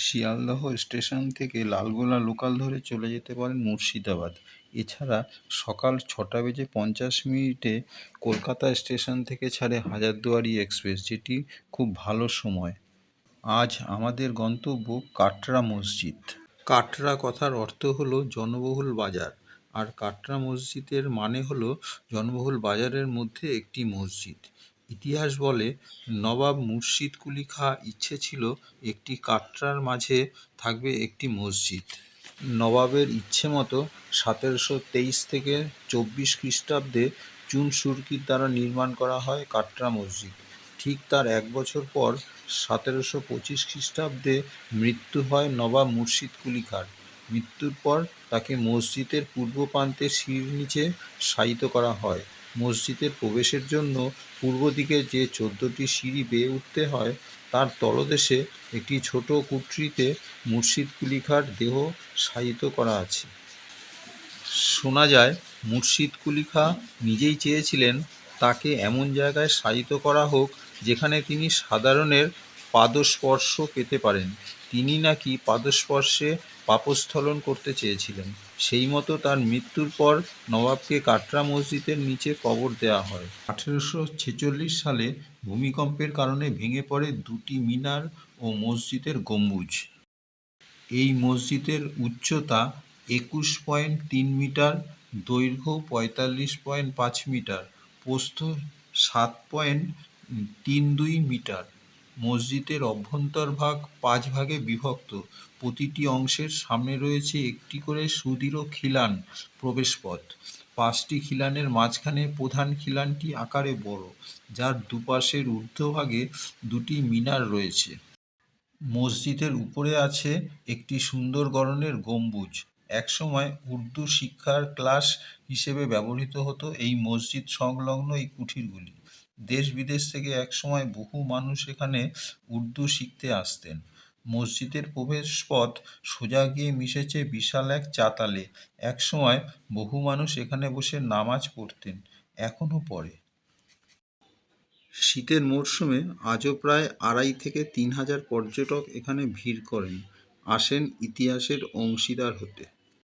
Sealdah station থেকে Lalgola local ধরে চলে যেতে পারেন মুর্শিদাবাদ। এছাড়া সকাল ছটা বেজে পঞ্চাশ মিনিটে কলকাতা স্টেশন থেকে ছাড়ে হাজারদুয়ারি এক্সপ্রেস, যেটি খুব ভালো সময়। আজ আমাদের গন্তব্য কাটরা মসজিদ। কাটরা কথার অর্থ হলো জনবহুল বাজার, আর কাটরা মসজিদের মানে হলো জনবহুল বাজারের মধ্যে একটি মসজিদ। ইতিহাস বলে, নবাব মুর্শিদ কুলি খাঁ ইচ্ছে ছিল একটি কাটরার মাঝে থাকবে একটি মসজিদ। নবাবের ইচ্ছে মতো সতেরোশো তেইশ থেকে চব্বিশ খ্রিস্টাব্দে চুন সুরকির দ্বারা নির্মাণ করা হয় কাটরা মসজিদ। ঠিক তার এক বছর পর সতেরোশো পঁচিশ খ্রিস্টাব্দে মৃত্যু হয় নবাব মুর্শিদ কুলি খাঁর। মৃত্যুর পর তাকে মসজিদের পূর্ব প্রান্তে সিঁড়ির নিচে শায়িত করা হয়। মসজিদের প্রবেশের জন্য পূর্ব দিকে যে চোদ্দটি সিঁড়ি বেয়ে উঠতে হয়, তার তলদেশে একটি ছোট কুঠরিতে মুর্শিদ কুলিখার দেহ শায়িত করা আছে। শোনা যায় মুর্শিদ কুলিখা নিজেই চেয়েছিলেন তাকে এমন জায়গায় শায়িত করা হোক, যেখানে তিনি সাধারণের পাদস্পর্শ পেতে পারেন। তিনি নাকি পাদস্পর্শে পাপস্থলন করতে চেয়েছিলেন। সেই মতো তার মৃত্যুর পর নবাবকে কাটরা মসজিদের নিচে কবর দেওয়া হয়। আঠেরোশো ছেচল্লিশ সালে ভূমিকম্পের কারণে ভেঙে পড়ে দুটি মিনার ও মসজিদের গম্বুজ। এই মসজিদের উচ্চতা একুশ পয়েন্ট তিন মিটার, দৈর্ঘ্য পঁয়তাল্লিশ পয়েন্ট পাঁচ মিটার, প্রস্থ সাত পয়েন্ট তিন দুই মিটার। মসজিদের অভ্যন্তরভাগ পাঁচ ভাগে বিভক্ত। প্রতিটি অংশের সামনে রয়েছে একটি করে সুদৃঢ় খিলান প্রবেশপথ। পাঁচটি খিলানের মাঝখানে প্রধান খিলানটি আকারে বড়, যার দুপাশের ঊর্ধ্বভাগে দুটি মিনার রয়েছে। মসজিদের উপরে আছে একটি সুন্দর গড়নের গম্বুজ। একসময় উর্দু শিক্ষার ক্লাস হিসেবে ব্যবহৃত হতো এই মসজিদ সংলগ্ন এই কুঠিরগুলি। দেশ বিদেশ থেকে একসময় বহু মানুষ এখানে উর্দু শিখতে আসতেন। মসজিদের প্রবেশপথ সোজা গিয়ে মিশেছে বিশাল এক চাতালে। একসময় বহু মানুষ এখানে বসে নামাজ পড়তেন, এখনও পড়ে। শীতের মরশুমে আজও প্রায় আড়াই থেকে তিন হাজার পর্যটক এখানে ভিড় করেন, আসেন ইতিহাসের অংশীদার হতে।